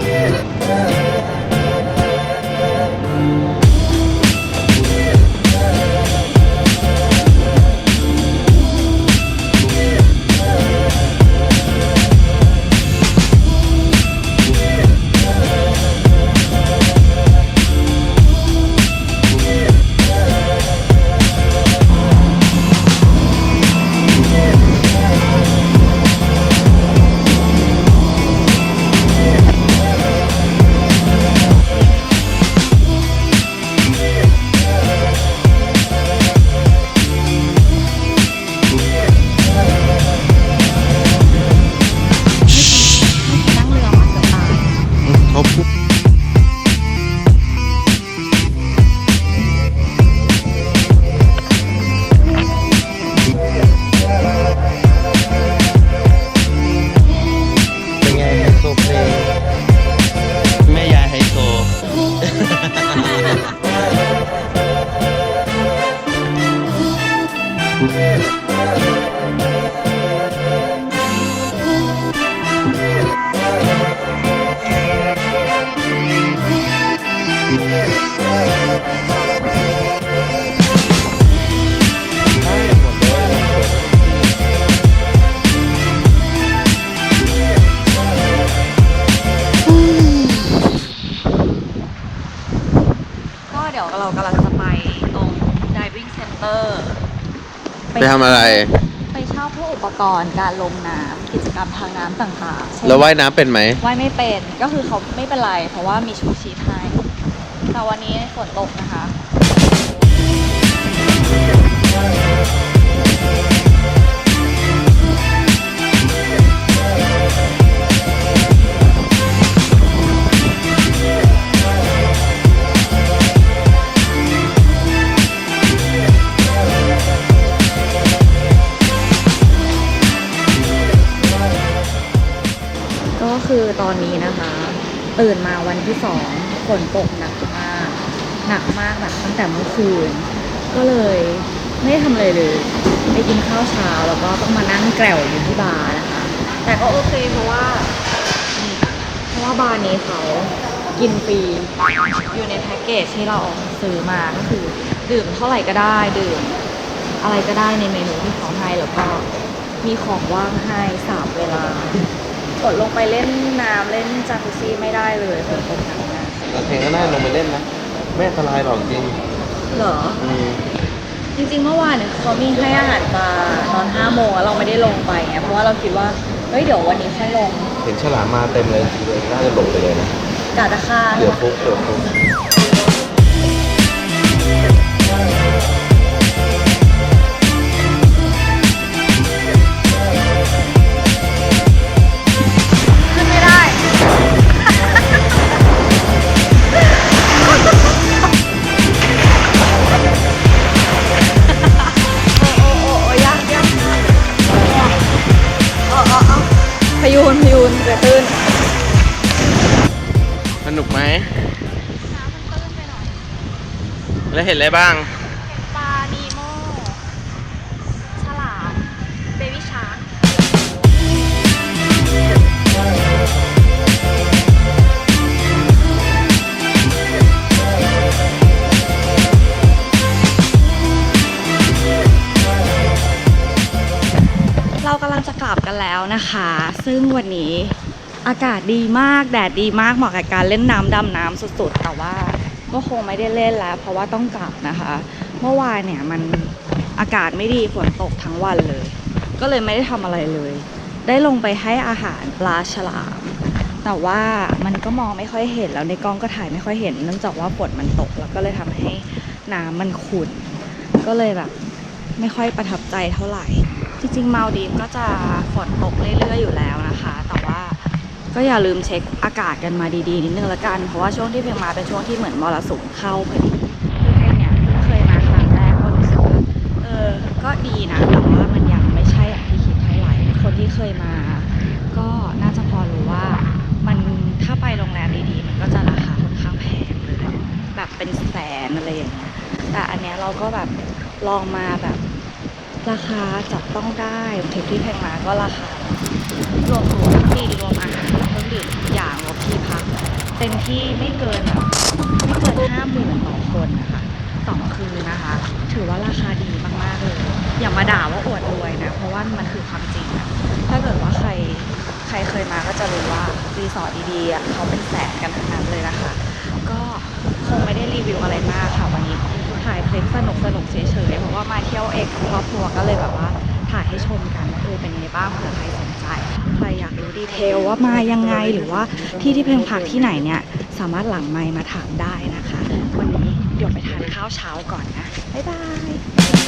Yeah. ก็ ไปทำอะไร ไปเช่าพวกอุปกรณ์การลงน้ำกิจกรรมทางน้ำต่างๆเช่นแล้วว่ายน้ำเป็นไหมว่ายไม่เป็นก็คือเขาไม่เป็นไร เพราะว่ามีชูชีพให้แต่วันนี้ฝนตกนะคะ นี้นะคะ ตื่นมาวันที่สองฝนตกหนักมาก หนักมากแบบตั้งแต่เมื่อคืน ก็เลยไม่ได้ทำอะไรเลยไปกินข้าวเช้าแล้วก็ต้องมานั่งแกล่วอยู่ที่บาร์นะคะ แต่ก็โอเคเพราะว่า เพราะว่าบาร์นี้เขากินฟรีอยู่ในแพ็กเกจที่เราซื้อมาก็คือ ดื่มเท่าไหร่ก็ได้ดื่ม อะไรก็ได้ในเมนูที่เขาให้แล้วก็มีของว่างให้สามเวลา กดลงไปเล่นน้ำเล่นจากุซี่ไม่ได้เลยฝนตกหนักมากแล้วเพลงก็น่าลงไปเล่นนะไม่อันตรายหรอกจริงเหรอ อืมจริงๆเมื่อวานเนี่ยเขามีให้อาหารปลาตอน5โมงแล้วเราไม่ได้ลงไปไงเพราะว่าเราคิดว่าเฮ้ยเดี๋ยววันนี้ค่อยลงเห็นฉลามมาเต็มเลยจริงๆน่าจะลงไปเลยนะกาจะฆ่าเดี๋ยวฟุกเดี๋ยวฟุก นพยูนเกิดตื้นสนุกไหมแล้วเห็นอะไรบ้าง แล้วนะคะ ซึ่งวันนี้อากาศดีมากแดดดีมากเหมาะกับการเล่นน้ำดำน้ำสุดๆ แต่ว่าก็คงไม่ได้เล่นแล้ว เพราะว่าต้องกลับนะคะ เมื่อวานเนี่ยมันอากาศไม่ดีฝนตกทั้งวันเลย ก็เลยไม่ได้ทำอะไรเลย ได้ลงไปให้อาหารปลาฉลาม แต่ว่ามันก็มองไม่ค่อยเห็นแล้วในกล้องก็ถ่ายไม่ค่อยเห็นเนื่องจากว่าฝนมันตกแล้วก็เลยทำให้น้ำมันขุ่นก็เลยแบบไม่ค่อยประทับใจเท่าไหร่ จริงๆมาดีฟก็จะฝนตกเรื่อยๆอยู่แล้วนะคะ แต่ว่าก็อย่าลืมเช็คอากาศกันมาดีๆนิดนึงละกัน เพราะว่าช่วงที่เพียงมาเป็นช่วงที่เหมือนมรสุมเข้าพอดีคือเพลงเนี่ยเพิ่งเคยมาครั้งแรกก็รู้สึกว่าเออก็ดีนะแต่ว่ามันยังไม่ใช่อย่างที่คิดเท่าไหร่คนที่เคยมา ก็น่าจะพอรู้ว่ามันถ้าไปโรงแรมดีๆ มันก็จะราคาค่อนข้างแพงเลยแบบเป็นแสนอะไรอย่างเงี้ยแต่อันเนี้ยเราก็แบบลองมาแบบ ราคาจับต้องได้ทริปที่แพงมาก็ราคารวมตั๋วที่รวมอาหารเครื่องดื่มทุกอย่างรวมที่พักเต็มที่ไม่เกินแบบไม่เกินห้าหมื่นต่อคนนะคะสองคืนนะคะ ถือว่าราคาดีมากๆเลย อย่ามาด่าว่าอวดรวยนะ เพราะว่ามันคือความจริงอะถ้าเกิดว่าใครใครเคยมาก็จะรู้ว่ารีสอร์ทดีๆอะเขาเป็นแสนกันทั้งนั้นเลยนะคะ ก็คงไม่ได้รีวิวอะไรมากค่ะวันนี้ คลิปสนุกสนุกเฉยๆเพราะว่ามาเที่ยวเอกครอบครัวก็เลยแบบว่าถ่ายให้ชมกันว่าเอเป็นยังไงบ้างเผื่อใครสนใจใครอยากรู้ดีเทลว่ามายังไงหรือว่าที่ที่เพ่งพักที่ไหนเนี่ยสามารถหลังไมมาถามได้นะคะ วันนี้เดี๋ยวไปทานข้าวเช้าก่อนนะบ๊ายบาย